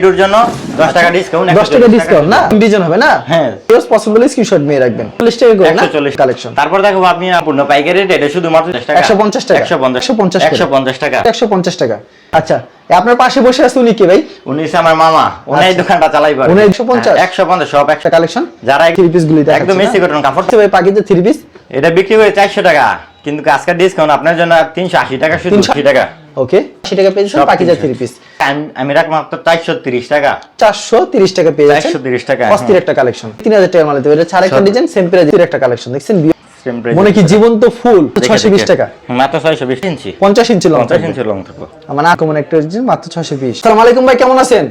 ভিডিওর জন্য 10 টাকা ডিসকাউন্ট 10 টাকা ডিসকাউন্ট না? ডিজাইন হবে না? হ্যাঁ। হলে স্ক্রিনশট নিয়ে রাখবেন। 40 টাকা করে না? 140 কালেকশন তারপর দেখো আপনি পূর্ণ পাইকারি রেট এটা শুধুমাত্র 10 টাকা। 150 টাকা। 150 150 টাকা। 150 টাকা। আচ্ছা আপনার পাশে বসে আছে উনি কে ভাই? উনি আমার মামা। উনি আচ্ছা। দোকানটা চালাই পারে। উনি 150? 150 সব 100 একটা কালেকশন যারা থ্রি পিস গুলি একদম এসি কটন কাপড় ভাই পাকিতে থ্রি পিস এটা বিক্রি করে 400 টাকা। কিন্তু আজকের ডিসকাউন্ট আপনার জন্য 380 টাকা শুধু 380 টাকা। ওকে? 80 টাকা পেয়েছেন সব পাকিজা থ্রি পিস আমি আমি রাখ মাত্র 430 টাকা। 430 টাকা পেয়ে চারশো তিরিশ টাকা, অস্থির একটা কালেকশন 3000 টাকা মালে দেবে এটা ছাড়া একটা ডিজাইন সেম প্রাইজের একটা কালেকশন দেখছেন মনে কি জীবন্ত ফুল? 620 টাকা। মাত্র 620 ইঞ্চি 50 ইঞ্চি লং 50 ইঞ্চি লং আমার আকমন একটা মাত্র 620 আসসালামু আলাইকুম ভাই কেমন আছেন?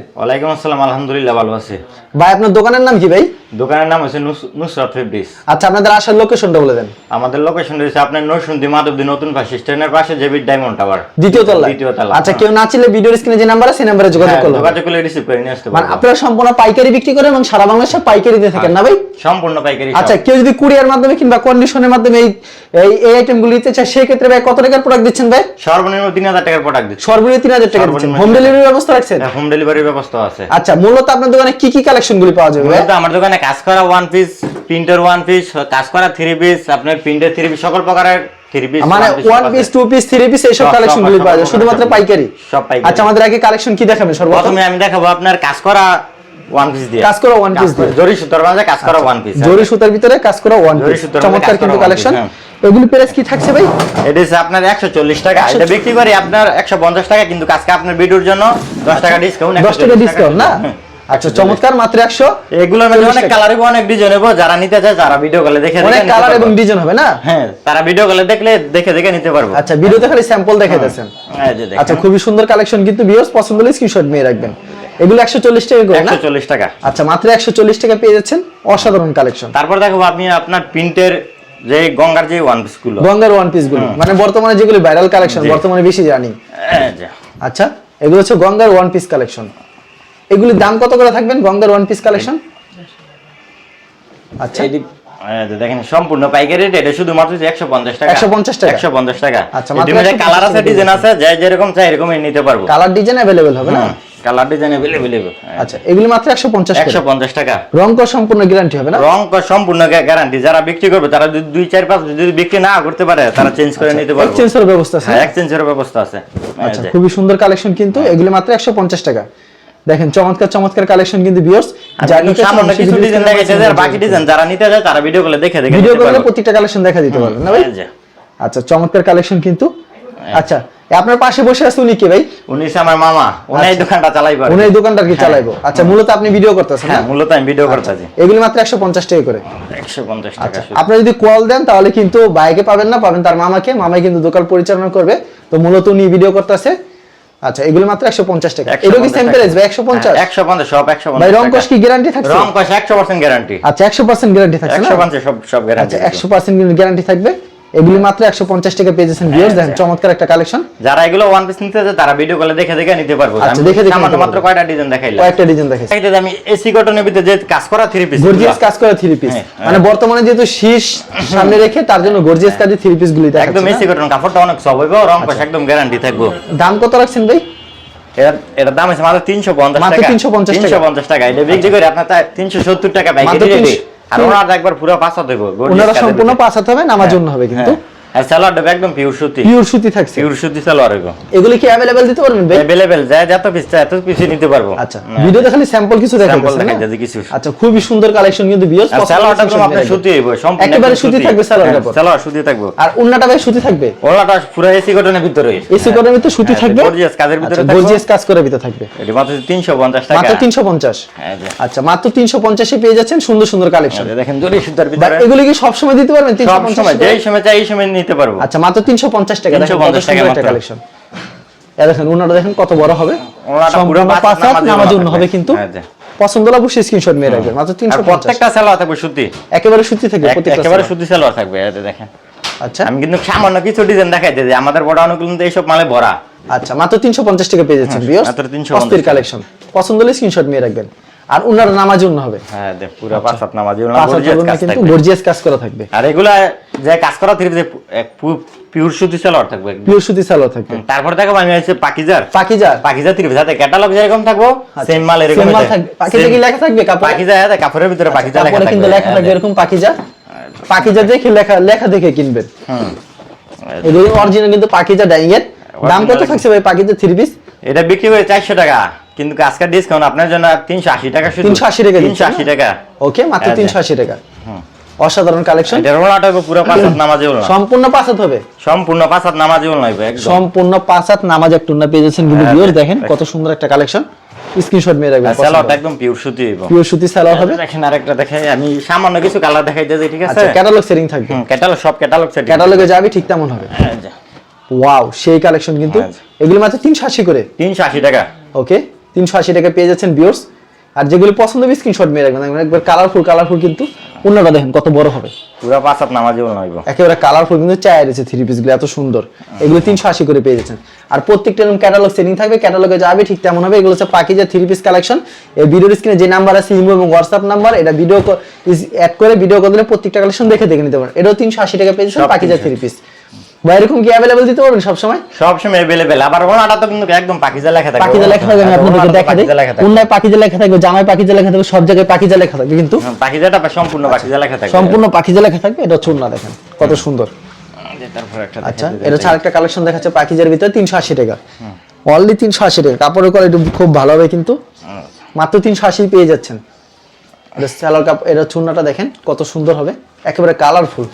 আসসালাম আলহামদুলিল্লাহ ভালো আছি। ভাই আপনার দোকানের নাম কি ভাই? দোকানের নাম হচ্ছে নুসরাত ফেব্রিক্স। আচ্ছা আপনাদের আসার লোকেশনটা বলে দেন। আমাদের লোকেশন রয়েছে আপনার নরসুন্দি মাধবদী নতুন বাস স্ট্যান্ডের পাশে ডায়মন্ড টাওয়ার। দ্বিতীয় তলা দ্বিতীয় তলা আচ্ছা কেউ না চিনলে ভিডিওর স্ক্রিনে যে নাম্বার আছে সেই নাম্বারে যোগাযোগ হ্যাঁ, হবে। যোগাযোগ করলে রিসিভ করে নিয়ে আসতে মানে পারব। আপনারা সম্পূর্ণ পাইকারি বিক্রি করেন এবং সারা বাংলাদেশে পাইকারি দিয়ে থাকেন না ভাই? সম্পূর্ণ পাইকারি আচ্ছা কেউ যদি কুরিয়ার মাধ্যমে কিংবা কন্ডিশনের মাধ্যমে এই এই আইটেমগুলো নিতে চায় সেই ক্ষেত্রে ভাই কত টাকার প্রোডাক্ট দিচ্ছেন ভাই? সর্বনিম্ন তিন হাজার টাকার প্রোডাক্ট দিচ্ছি। সর্বনিম্ন তিন হাজার টাকা দিচ্ছেন। হোম 3000 ডেলিভারি ব্যবস্থা রাখছেন? হোম ডেলিভারির ব্যবস্থা আছে। আচ্ছা মূলত আপনার দোকানে কি কি কালেকশন গুলি পাওয়া যাবে মূলত আমার দোকানে কাজ করা one piece printer one piece কাজ করা থ্রি পিস আপনার প্রিন্টার থ্রি পিস সকল প্রকারের থ্রি পিস মানে one piece two piece three piece এইসব সব- কালেকশন গুলি পাওয়া যায় শুধুমাত্র পাইকারি। সব পাইকারি। আচ্ছা আমাদের আগে কালেকশন কি দেখাবেন সর্বপ্রথমে? আমি দেখাবো আপনার কাজ করা ওয়ান পিস দিয়ে। কাজ করা one piece দিয়ে। জরি সুতার মাঝে কাজ করা ওয়ান পিস জরি সুতার ভিতরে কাজ করা ওয়ান পিস চমৎকার কিন্তু কালেকশন। এগুলি প্রাইস কি থাকছে ভাই? এটা হচ্ছে আপনার একশো চল্লিশ টাকা। এটা বিক্রি করি আপনার একশো পঞ্চাশ টাকা কিন্তু আজকে আপনার ভিডিওর জন্য দশ টাকা ডিসকাউন্ট দশ টাকা ডিসকাউন্ট না? আচ্ছা চমৎকার মাত্র একশো এগুলোর মধ্যে অনেক টাকা। কালার অনেক ডিজাইন হবে যারা নিতে চায় যারা ভিডিও কলে দেখে অনেক কালার পারবে। এবং ডিজাইন হবে না? হ্যাঁ তারা ভিডিও কলে দেখলে দেখে দেখে নিতে পারব। আচ্ছা ভিডিওতে খালি স্যাম্পল দেখাইতেছেন। আচ্ছা খুবই সুন্দর কালেকশন কিন্তু ভিউয়ার্স পছন্দ হলে স্ক্রিনশট নিয়ে রাখবেন। এগুলো একশো চল্লিশ টাকা করে একশো চল্লিশ টাকা। আচ্ছা মাত্র একশো চল্লিশ টাকা পেয়ে যাচ্ছেন অসাধারণ কালেকশন তারপর দেখো আপনি আপনার প্রিন্টের যে গঙ্গার যে ওয়ান পিসগুলো। গঙ্গার ওয়ান পিসগুলো। মানে বর্তমানে যেগুলো ভাইরাল কালেকশন বর্তমানে বেশি জানি। আচ্ছা এগুলো হচ্ছে গঙ্গার ওয়ান পিস কালেকশন এগুলির দাম কত করে থাকবেন গঙ্গার ওয়ান পিস কালেকশন আচ্ছা। দেখেন সম্পূর্ণ পাইকারি রেট এটা শুধুমাত্র একশো পঞ্চাশ টাকা। একশো পঞ্চাশ টাকা? একশো পঞ্চাশ টাকা। আচ্ছা কালার আছে ডিজাইন আছে যাই যেরকম চাই এরকমই নিতে পারব। কালার ডিজাইন অ্যাভেলেবেল হবে না? কালার ডিজাইন अवेलेबल আচ্ছা এগুলি মাত্র 150 টাকা 150 টাকা রং কর সম্পূর্ণ গ্যারান্টি হবে না রং কর সম্পূর্ণ গ্যারান্টি যারা বিক্রি করবে তারা যদি দুই চার পাঁচ যদি বিক্রি না করতে পারে তারা চেঞ্জ করে নিতে পারবে এক্সচেঞ্জের ব্যবস্থা আছে হ্যাঁ এক্সচেঞ্জের ব্যবস্থা আছে এই আচ্ছা যে। খুবই সুন্দর কালেকশন কিন্তু এগুলি মাত্র 150 টাকা দেখেন চমৎকার চমৎকার কালেকশন কিন্তু ভিউয়ার্স আর কিন্তু সামান্য কিছু ডিজাইন দেখেছে আর বাকি ডিজাইন যারা নিতে যায় তারা ভিডিও কলে দেখে দেখে ভিডিও নিতে করলে পারবে। প্রত্যেকটা কালেকশন দেখা দিতে পারবেন না ভাই এই যে। আচ্ছা চমৎকার কালেকশন কিন্তু আচ্ছা এ আপনার পাশে বসে আছে উনি কে ভাই? উনি আমার মামা। উনি আচ্ছা। দোকানটা চালাই পারে। উনি দোকানটা কি চালাইবো। আচ্ছা মূলত আপনি ভিডিও করতেছেন হ্যাঁ মূলত আমি ভিডিও করতেছি। এগুলি মাত্র 150 টাকা করে। একশো পঞ্চাশ টাকা আচ্ছা শুধু। আপনি যদি কল দেন তাহলে কিন্তু বাইকে পাবেন না পাবেন তার মামাকে। মামাই কিন্তু দোকান পরিচালনা করবে। তো মূলত উনি ভিডিও করতেছে। আচ্ছা এগুলি মাত্র 150 টাকা 150 এটা কি সেম টাকা। প্রাইস ভাই 150 হ্যাঁ, 150 সব 150 ভাই রং কস কি গ্যারান্টি থাকছে? রং কস 100% গ্যারান্টি আচ্ছা 100% গ্যারান্টি থাকছে না? 150 সব সব গ্যারান্টি আচ্ছা 100% গ্যারান্টি থাকবে। এগুলি মাত্র 150 টাকা পেয়ে যাচ্ছেন ভিউয়ার্স দেখেন আচ্ছা। চমৎকার একটা কালেকশন যারা এগুলো ওয়ান পিস নিতে চায় তারা ভিডিও কলে দেখে দেখে নিতে পারব। আচ্ছা, দেখে দেখে নিতে মাত্র কয়টা ডিজাইন দেখাইলাম। কয়েকটা ডিজাইন এই আমি এসি কটনের ভিতরে যে কাজ করা থ্রি পিস গর্জিয়াস কাজ করে থ্রি পিস হ্যাঁ, হ্যাঁ। মানে বর্তমানে যেহেতু শীষ সামনে রেখে তার জন্য গর্জিয়াস কাজে থ্রি পিস গুলি একদম এসি কটন কাপড়টা অনেক সব হইব রং কস আচ্ছা। একদম গ্যারান্টি থাকব। দাম কত রাখছেন ভাই? এটা দাম আছে মাত্র 350 মাত্র টাকা। 350 টাকা। 350 টাকা। এটা বিক্রি করে আপনার তাই 370 টাকা মাত্র রেটে 300 আর ওনার একবার পুরো পাঁচ হবে দেবো ওনারা সম্পূর্ণ পাঁচ হাতে হবে নামার জন্য হবে কিন্তু। আর সালোয়ার একদম পিওর সুতি। পিওর সুতি থাকছে। পিওর সুতি সালোয়ার হইব এগুলি কি অ্যাভেলেবেল দিতে পারবেন ভাই? অ্যাভেলেবেল যায় যত পিস চায় এত পিস নিতে পারব। আচ্ছা ভিডিওতে খালি স্যাম্পল কিছু স্যাম্পল দেখাচ্ছেন দেখা যাচ্ছে কিছু। আচ্ছা খুবই সুন্দর কালেকশন কিন্তু ভিউয়ার্স আর সালোয়ারটা একদম আপনার সুতি হইব সম্পূর্ণ একেবারে সুতি থাকবে হ্যাঁ। সালোয়ার সুতি থাকবে। আর উন্নাটা ভাই সুতি থাকবে? ওলাটা পুরো এসি কটনের ভিতরে। এসি কোডের ভিতরে সুতি হ্যাঁ, থাকবে? gorgeous কাজের ভিতরে থাকবে। গর্জিয়াস কাজ করে ভিতরে থাকবে। এটি মাত্র 350 টাকা। মাত্র 350 হ্যাঁ আচ্ছা মাত্র 350 এ পেয়ে যাচ্ছেন সুন্দর সুন্দর কালেকশন দেখেন জরি সুতার ভিতরে। এগুলি কি সব সময় দিতে পারবেন? সব সময়? যেই সময় চাই এই সময় নিতে পারব। আচ্ছা মাত্র 350 টাকা। 350 টাকা। কালেকশন এ দেখেন উনাটা দেখেন কত বড় হবে। ওনাটা পুরো পাঁচ হাত নামার হবে কিন্তু। হ্যাঁ পছন্দ হলে অবশ্যই স্ক্রিনশট নিয়ে রাখবেন। মাত্র আর 350 প্রত্যেকটা সালোয়ার থাকবে সুতি। একেবারে সুতি থাকবে প্রত্যেকটা একেবারে। সুতি সালোয়ার থাকবে যে দেখেন। আচ্ছা। আমি কিন্তু সামান্য কিছু ডিজাইন দেখাই যে আমাদের বড় অনুকূল কিন্তু এইসব মালে ভরা। আচ্ছা মাত্র 350 টাকা পেয়ে যাচ্ছেন ভিউয়ার্স মাত্র 350 টাকা। কালেকশন পছন্দ হলে স্ক্রিনশট নিয়ে রাখবেন। আর উনার নামার জন্য হবে। হ্যাঁ পুরো পাঁচ হাত নামাজি কিন্তু গর্জিয়াস কাজ করা থাকবে। আর এগুলা যে কাজ করা পিওর সুতি সালোয়ার থাকবে। পিওর সুতি সালোয়ার থাকবে। তারপর দেখো আমি হচ্ছে পাকিজার। Pakiza Pakiza three piece catalogue যেরকম থাকব সেম মাল এরকম মাল থাকবে। পাকিজা কি লেখা থাকবে কাপড়ে? পাকিজা হ্যাঁ কাপড়ের ভিতরে পাকিজা লেখা কাপড়ে কিন্তু লেখা থাকবে এরকম পাকিজা পাকিজা দেখে। লেখা লেখা দেখে কিনবেন। হুম। এগুলো অরিজিনাল কিন্তু পাকিজা ডাইং এর। দাম কত থাকছে ভাই পাকিজা থ্রি পিস এটা বিক্রি করে চারশো টাকা। কিন্তু আজকের ডিসকাউন্ট আপনার জন্য তিনশো আশি টাকা শুধু। 380 টাকা দিচ্ছেন তিনশো আশি টাকা। ওকে মাত্র হ্যাঁ, তিনশো আশি টাকা। অসাধারণ কালেকশন এটা রোলাটা পুরো পাঁচ হাত নামাজি না সম্পূর্ণ পাঁচ হাত হবে? সম্পূর্ণ পাঁচ হাত নামাজি নইবে একদম। সম্পূর্ণ পাঁচ হাত নামাজ এক টুন্না পেয়ে যাচ্ছেন কিন্তু হ্যাঁ, ভিউয়ার দেখেন কত সুন্দর একটা কালেকশন স্ক্রিনশট মেরে রাখবেন স্যালোয়ারটা একদম পিওর সুতি হইব। পিওর সুতি সালোয়ার হবে? দেখেন আরেকটা দেখাই আমি সামান্য কিছু কালার দেখাইতে যাই ঠিক আছে? আচ্ছা ক্যাটালগ সেটিং থাকবে। ক্যাটালগ সব ক্যাটালগ সেট ক্যাটালগে যাবে ঠিক তেমন হবে। ওয়াও সেই কালেকশন কিন্তু। এগুলো মাত্র তিনশো আশি করে। তিনশো আশি টাকা। ওকে তিনশো আশি টাকা পেয়ে যাচ্ছেন ভিউয়ার্স আর যেগুলো পছন্দ হবে স্ক্রিনশট মেরে রাখবেন। একবার কালারফুল কালারফুল কিন্তু অন্যটা দেখেন কত বড় হবে। পুরো পাঁচ হাত নামাজি একেবারে কালারফুল কিন্তু চায় রয়েছে থ্রি পিসগুলো এত সুন্দর। এগুলো তিনশো আশি করে পেয়ে যাচ্ছেন। আর প্রত্যেকটা এরকম ক্যাটালগ সেটিং থাকবে ক্যাটালগে যাবে ঠিক তেমন হবে। এগুলো হচ্ছে পাকিজা থ্রি পিস কালেকশন এই ভিডিওর স্ক্রিনে যে নাম্বার আছে ইমো এবং হোয়াটসঅ্যাপ নাম্বার এটা ভিডিও অ্যাড করে ভিডিও কল দিলে প্রত্যেকটা কালেকশন দেখে দেখে নিতে পারেন। এটাও তিনশো আশি টাকা পেয়ে যাচ্ছেন পাকিজা 380 থ্রি পিস বা এরকম কি অ্যাভেলেবল দিতে পারবেন সবসময়? সবসময় অ্যাভেলেবেল আবার ওনাটা তো কিন্তু একদম পাকিজা লেখা থাকে। পাকিজা লেখা থাকবে আমি আপনাদেরকে দেখা দিই। পাকিজা লেখা থাকে। পাকিজা লেখা থাকবে জামায় পাকিজা লেখা থাকবে সব জায়গায় পাকিজা লেখা থাকবে কিন্তু। পাকিজাটা সম্পূর্ণ পাকিজা লেখা থাকে সম্পূর্ণ পাকিজা লেখা থাকবে এটা হচ্ছে না দেখেন কত সুন্দর। আচ্ছা এটা হচ্ছে আরেকটা কালেকশন দেখাচ্ছে পাকিজার ভিতরে তিনশো আশি টাকা। অনলি তিনশো আশি টাকা কাপড়ের কোয়ালিটি খুব ভালো হবে কিন্তু। মাত্র তিনশো আশি পেয়ে যাচ্ছেন। এটা স্যালোর কাপ এটা চুন্নাটা দেখেন কত সুন্দর হবে। একেবারে কালারফুল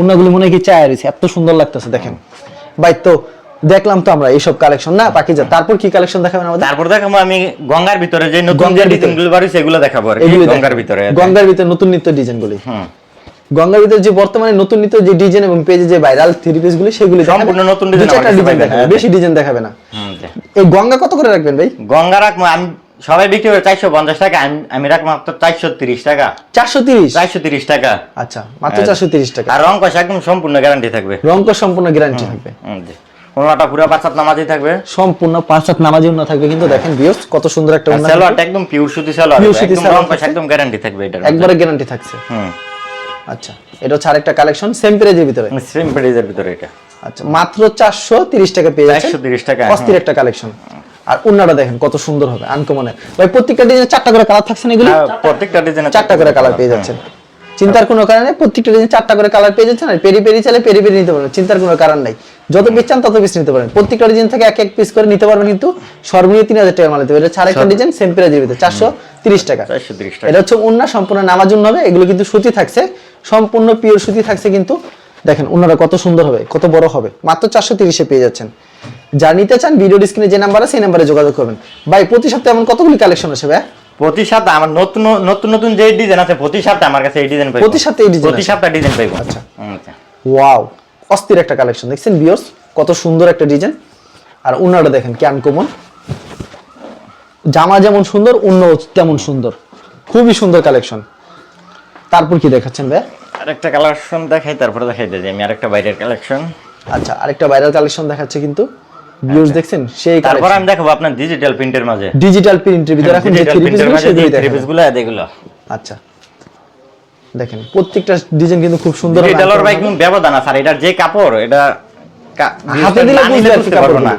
উন্নাগুলি মনে কি চায় রয়েছে এত সুন্দর লাগতেছে দেখেন। ভাই তো দেখলাম তো আমরা এইসব কালেকশন না পাকিজা তারপর কি কালেকশন দেখাবেন আমাদের? তারপর দেখাবো আমি গঙ্গার ভিতরে যে নতুন যে। ডিজাইনগুলো বাড়িছে এগুলো দেখাবো আর কি গঙ্গার ভিতরে। গঙ্গার ভিতরে নতুন নিত্য ডিজাইনগুলি। হুম। গঙ্গার ভিতরে যে বর্তমানে নতুন নিত্য যে ডিজাইন এবং পেজে যে ভাইরাল থ্রি পিস গুলি সেগুলি সম্পূর্ণ নতুন ডিজাইন দেখাবে। বেশি ডিজাইন দেখাবে না। এই গঙ্গা কত করে রাখবেন ভাই? গঙ্গা রাখব আমি সবাই বিক্রি করে চারশো পঞ্চাশ টাকা আমি- রাখব মাত্র চারশো তিরিশ টাকা। চারশো তিরিশ? চারশো তিরিশ টাকা। আচ্ছা মাত্র। চারশো তিরিশ টাকা। আর রং কষা একদম সম্পূর্ণ গ্যারান্টি থাকবে। রঙ্ক সম্পূর্ণ গ্যারান্টি থাকবে। ওনাটা পুরো পাঁচ হাত নামাজি থাকবে। সম্পূর্ণ পাঁচ হাত নামাজি উন্না থাকবে কিন্তু দেখেন ভিউস কত সুন্দর একটা সালোয়ারটা একদম পিওর সুতি সালোয়ার Pure সুতি একদম সালোয়ার রং কষা থাকছে। একদম গ্যারান্টি থাকবে এটার একবারে গ্যারান্টি থাকছে। হুম। আচ্ছা এটা হচ্ছে আরেকটা কালেকশন সেম প্রাইজের ভিতরে? সেম প্রাইজের ভিতরে এটা। আচ্ছা মাত্র চারশো তিরিশ টাকা পেয়ে যাচ্ছেন। 430 টাকা, অস্থির। একটা কালেকশন আর উন্নাটা দেখেন কত সুন্দর হবে আনকমনে ভাই প্রত্যেকটা ডিজাইনে চারটা করে কালার থাকছে না এগুলি? প্রত্যেকটা ডিজাইনে চারটা করে কালার পেয়ে যাচ্ছেন। চিন্তার কোনো কারণে প্রত্যেকটা ডিজাইন চারটা করে কালার পেয়ে যাচ্ছেন আর পেরি পেরি চাইলে পেরি পেরি নিতে পারবেন চিন্তার কোনো কারণ নাই। যত পিস চান তত পিস নিতে পারেন প্রত্যেকটা ডিজাইন থেকে এক এক পিস করে নিতে পারবেন কিন্তু সর্বনিম্ন তিন হাজার টাকা মাল হবে এটা ছাড়া একটা ডিজাইন সেম প্রাইজের ভিতরে চারশো তিরিশ টাকা। চারশো তিরিশ টাকা। এটা হচ্ছে উন্না সম্পূর্ণ নামার জন্য হবে এগুলো কিন্তু সুতি থাকছে সম্পূর্ণ পিওর সুতি থাকছে কিন্তু দেখেন উন্নাটা কত সুন্দর হবে কত বড় হবে। মাত্র চারশো তিরিশে পেয়ে যাচ্ছেন। যা নিতে চান ভিডিও স্ক্রিনে যে নাম্বার আছে সেই নাম্বারে যোগাযোগ করবেন। ভাই প্রতি সপ্তাহে এমন কতগুলি কালেকশন আসে ভাই? প্রতি সপ্তাহে আমার নতুন নতুন নতুন যে ডিজাইন আছে প্রতি সপ্তাহে আমার কাছে এই ডিজাইন পাইবো। প্রতি সপ্তাহে এই design প্রতি সপ্তাহে ডিজাইন পাইবো। আচ্ছা। আচ্ছা। ওয়াও অস্থির একটা কালেকশন দেখছেন বিয়স কত সুন্দর একটা ডিজাইন আর উন্নাটা দেখেন কি আনকমন জামা যেমন সুন্দর অন্য তেমন সুন্দর। খুবই সুন্দর কালেকশন তারপর কি দেখাচ্ছেন ভাই? আরেকটা কালেকশন দেখাই তারপরে দেখাই দিই আমি আরেকটা বাইরের কালেকশন আচ্ছা আরেকটা ভাইরাল কালেকশন দেখাচ্ছে কিন্তু। ভিউজ দেখছেন? সেই তারপর আমি দেখাবো আপনার ডিজিটাল প্রিন্টের মাঝে। ডিজিটাল প্রিন্টের ভিতরে এখন যে থ্রি পিসগুলো মাঝে সেগুলোই থ্রি দেখাবেন পিসগুলো এগুলো আচ্ছা। দেখেন প্রত্যেকটা ডিজাইন কিন্তু খুব সুন্দর ডিজিটালের ভাই কিন্তু ব্যবধান আছে আর এটার যে কাপড় এটা হাতে দিলে বুঝতে পারব না।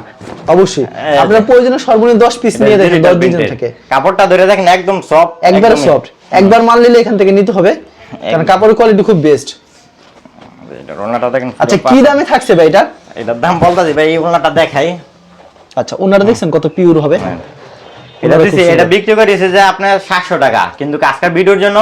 অবশ্যই। আপনার প্রয়োজনে সর্বনিম্ন দশ পিস নিয়ে দেখেন ডিজিটাল দশ ডিজাইন প্রিন্টের থেকে। কাপড়টা ধরে দেখেন একদম সফট একবার সফট একবার মাল নিলে এখান থেকে নিতে হবে কারণ কাপড়ের কোয়ালিটি খুব বেস্ট আচ্ছা কি দামে থাকছে ভাই এটা? এটার দাম বলতে ভাই এই ওনাটা দেখাই। আচ্ছা ওনারা দেখছেন কত পিওর হবে? এটা ওনারা দিছি এটা। বিক্রি করেছে যে আপনার সাতশো টাকা কিন্তু আজকের ভিডিওর জন্য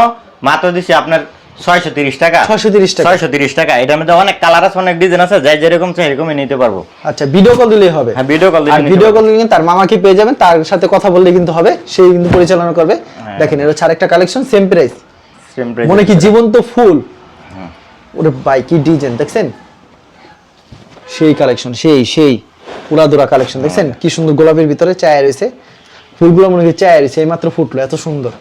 মাত্র দিছি আপনার ছয়শো তিরিশ টাকা। 630 টাকা। ছয়শো তিরিশ টাকা এটার মধ্যে অনেক কালার আছে অনেক ডিজাইন আছে যাই যেরকম চাই এরকমই নিতে পারব। আচ্ছা ভিডিও কল দিলেই হবে। হ্যাঁ ভিডিও কল আর দিলে ভিডিও কল দিলে তার মামাকে পেয়ে যাবেন তার সাথে কথা বললে কিন্তু হবে সেই কিন্তু পরিচালনা করবে। হ্যাঁ। দেখেন এটা হচ্ছে আরেকটা collection same price same price মনে কি জীবন্ত ফুল? ওরে ভাই কি ডিজাইন দেখছেন? সেই কালেকশন সেই সেই উড়াদুরা কালেকশন দেখছেন? কি সুন্দর গোলাপের ভিতরে চায়া রয়েছে। ফুলগুলো মনে কি চায়া রয়েছে এইমাত্র ফুটলো এত সুন্দর।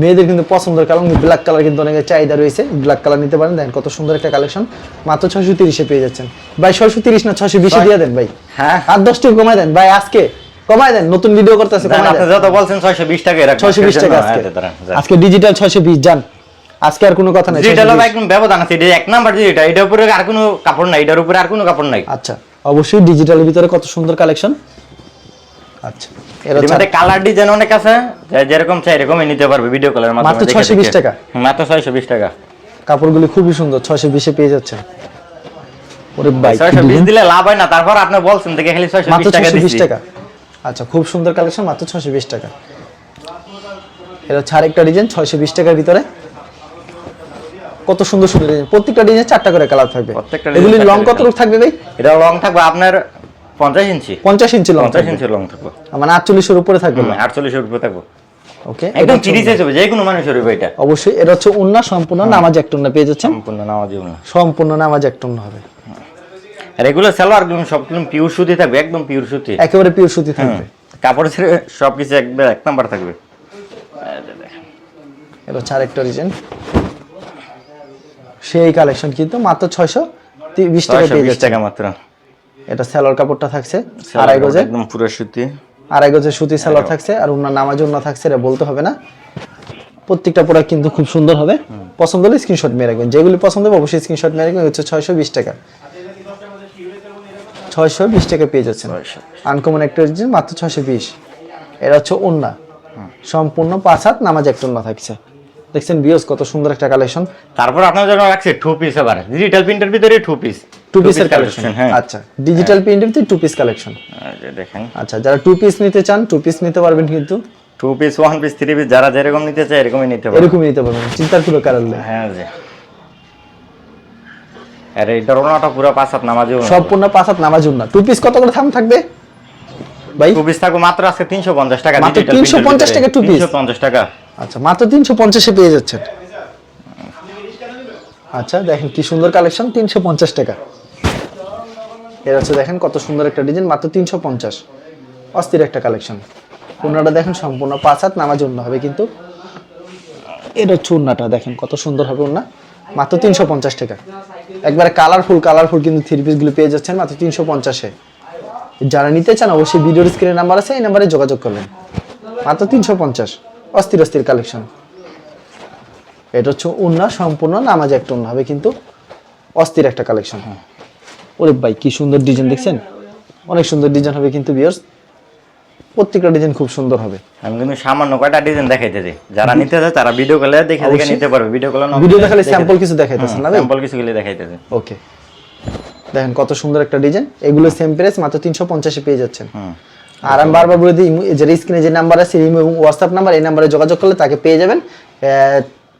মেয়েদের কিন্তু পছন্দের কারণ ব্ল্যাক কালার কিন্তু অনেকের চাহিদা রয়েছে। ব্ল্যাক কালার নিতে পারেন দেখেন কত সুন্দর একটা কালেকশন মাত্র ছয়শো তিরিশে পেয়ে যাচ্ছেন। ভাই ছয়শো তিরিশ না ছয়শো বিশে দিয়ে দেন ভাই? হ্যাঁ। আর দশ টাকা কমায় দেন ভাই আজকে কমায় দেন নতুন ভিডিও করতেছে যত বলছেন ছয়শো বিশ টাকা ছয়শো বিশ টাকা আজকে। আজকে ডিজিটাল ছয়শো বিশ যান। আজকে আর কোনো কথা নাই যেটা 620 একদম ব্যবধান আছে এটা এক নাম্বার যেটা এটার উপরে আর কোনো কাপড় নাই এটার উপরে আর কোনো কাপড় নাই। আচ্ছা অবশ্যই ডিজিটালের ভিতরে কত সুন্দর কালেকশন আচ্ছা এর কালার ডিজাইন অনেক আছে যে- যেরকম চাই এরকমই নিতে পারবে ভিডিও কলের মাধ্যমে মাত্র 620 টাকা? মাত্র ছয়শো বিশ টাকা। কাপড়গুলি খুবই সুন্দর ছয়শো বিশে পেয়ে যাচ্ছে। ওরে ভাই ছয়শো বিশ দিলে লাভ হয় না তারপর আপনি বলছেন দেখে খালি ছয়শো মাত্র বিশ টাকা ছয়শো বিশ টাকা। আচ্ছা খুব সুন্দর কালেকশন মাত্র ছয়শো বিশ টাকা। এটা হচ্ছে আরেকটা ডিজাইন ছয়শো বিশ টাকার ভিতরে। কত সুন্দর সুন্দর ডিজাইন প্রত্যেকটা ডিজাইন চারটা করে কালার থাকবে। প্রত্যেকটা এগুলি লং কত colour। থাকবে ভাই? এটা লং থাকবে আপনার পঞ্চাশ ইঞ্চি। পঞ্চাশ ইঞ্চি লং পঞ্চাশ ইঞ্চি লং থাকবে। মানে আটচল্লিশের উপরে থাকবে আটচল্লিশের উপরে থাকবে। ওকে একদম তিরিশ হিসেবে যে কোনো মানুষের হবে এটা। অবশ্যই এটা হচ্ছে উন্না সম্পূর্ণ নামাজ এক টন্না পেয়ে যাচ্ছেন? সম্পূর্ণ নামাজ না সম্পূর্ণ নামাজ এক টন্না হবে। রেগুলার সালোয়ারগুলো সবগুলো পিওর সুতি থাকবে একদম পিওর সুতি। একেবারে পিওর সুতি থাকবে। কাপড় ছেড়ে সবকিছু একবার এক নাম্বার থাকবে। এটা হচ্ছে আরেকটা ডিজাইন সেই কালেকশন কিন্তু মাত্র ছয়শো বিশ টাকা বিশ টাকা মাত্র। এটা স্যালোর কাপড়টা থাকছে আড়াই গজে একদম পুরো সুতি। আড়াই গজের সুতি সালোয়ার থাকছে আর ওনার নামাজ ওনা থাকছে এটা বলতে হবে না। প্রত্যেকটা প্রোডাক্ট কিন্তু খুব সুন্দর হবে। পছন্দ হলে স্ক্রিনশট মেরে রাখবেন। যেগুলি পছন্দ হবে অবশ্যই স্ক্রিনশট মেরে রাখবেন। হচ্ছে ছয়শো বিশ টাকা। ছয়শো বিশ টাকা পেয়ে যাচ্ছেন। আনকমন একটা মাত্র ছয়শো বিশ। এটা হচ্ছে ওন্না সম্পূর্ণ পাঁচ হাত নামাজ একটা ওন্না থাকছে। দেখছেন বিয়স কত সুন্দর একটা কালেকশন তারপর আপনার জন্য রাখছে টু পিস আবার ডিজিটাল প্রিন্টের ভিতরে টু পিস টু পিসের কালেকশন হ্যাঁ। আচ্ছা। ডিজিটাল প্রিন্টের ভিতরে টু পিস কালেকশন দেখেন। আচ্ছা যারা টু পিস নিতে চান টু পিস নিতে পারবেন কিন্তু। Two piece one piece three piece যারা যেরকম নিতে চায় এরকমই নিতে পারে এরকমই নিতে পারবেন চিন্তার কোনো কারণ নেই। হ্যাঁ জি। আর এই ধরনাটা পুরো পাঁচ হাত নামাজেও সম্পূর্ণ পাঁচ হাত নামাজ না। টু পিস কত করে থাম থাকবে ভাই? টু পিস থাকবে মাত্র আজকে তিনশো পঞ্চাশ টাকা মাত্র 350 টাকা piece? তিনশো পঞ্চাশ টাকা। আচ্ছা মাত্র তিনশো পঞ্চাশে পেয়ে যাচ্ছেন। আচ্ছা দেখেন কি সুন্দর কালেকশন তিনশো পঞ্চাশ টাকা। এর হচ্ছে দেখেন কত সুন্দর একটা ডিজাইন মাত্র তিনশো পঞ্চাশ। অস্থির একটা কালেকশন উন্নাটা দেখেন সম্পূর্ণ পাঁচ হাত নামাজ উন্ন হবে কিন্তু। এর হচ্ছে উন্নাটা, দেখেন কত সুন্দর হবে উন্না। মাত্র তিনশো পঞ্চাশ টাকা। একবারে কালারফুল কালারফুল কিন্তু থ্রি পিসগুলো পেয়ে যাচ্ছেন, মাত্র তিনশো পঞ্চাশে। যারা নিতে চান, অবশ্যই ভিডিওর স্ক্রিনে নাম্বার আছে, এই নাম্বারে যোগাযোগ করবেন। মাত্র তিনশো পঞ্চাশ। অস্থির অস্থির কালেকশন এটা হচ্ছে উন্না সম্পূর্ণ নামাজ একটা উন্না হবে কিন্তু অস্থির একটা কালেকশন হ্যাঁ ওরে ভাই কি সুন্দর ডিজাইন দেখছেন? অনেক সুন্দর ডিজাইন হবে কিন্তু বিয়ার্স প্রত্যেকটা ডিজাইন খুব সুন্দর হবে। আমি কিন্তু সামান্য কয়টা ডিজাইন দেখাইতেছি। যারা নিতে চায় তারা ভিডিও কলে দেখে দেখে নিতে পারবে। ভিডিও কলে ভিডিও দেখালে স্যাম্পল কিছু দেখাইতেছেন না স্যাম্পল কিছু গুলি দেখাইতেছে। ওকে দেখেন কত সুন্দর একটা ডিজাইন এগুলো সেম প্রাইস মাত্র তিনশো পঞ্চাশে পেয়ে যাচ্ছেন। হুম। আর আমি বারবার বলে দিই যে স্ক্রিনে যে নাম্বার আছে ইমো এবং হোয়াটসঅ্যাপ নাম্বার এই নাম্বারে যোগাযোগ করলে তাকে পেয়ে যাবেন।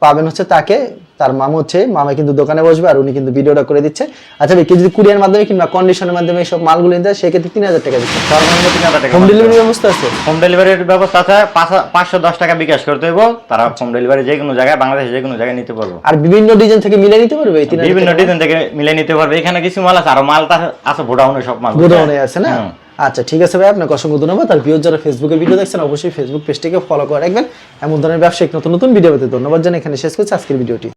পাবেন হচ্ছে তাকে তার মামা হচ্ছে মামা কিন্তু দোকানে বসবে আর উনি কিন্তু ভিডিওটা করে দিচ্ছে। আচ্ছা ভাই কেউ যদি কুরিয়ার মাধ্যমে কিংবা কন্ডিশনের মাধ্যমে এইসব মালগুলো নিতে সেক্ষেত্রে তিন হাজার টাকা দিচ্ছে। হোম ডেলিভারি ব্যবস্থা আছে? হোম ডেলিভারির ব্যবস্থা আছে পাঁচশো দশ টাকা বিকাশ করতে হইব তারা হোম ডেলিভারি যে কোনো জায়গায় বাংলাদেশে যে কোনো জায়গায় নিতে পারব। আর বিভিন্ন ডিজাইন থেকে মিলে নিতে পারবে বিভিন্ন ডিজাইন থেকে মিলে নিতে পারবে। এখানে কিছু মাল আছে আর মাল আছে গোডাউনে সব মাল। গোডাউনে আছে না। আচ্ছা ঠিক আছে ভাই, আপনাকে অসংখ্য ধন্যবাদ। আর ভিউজ যারা ফেসবুকে ভিডিও দেখছেন, অবশ্যই ফেসবুক পেজটিকে ফলো করে রাখবেন। এমন ধরনের ব্যবসায়িক নতুন নতুন ভিডিও পেতে ধন্যবাদ জানাই। এখানে শেষ করছি আজকের ভিডিওটি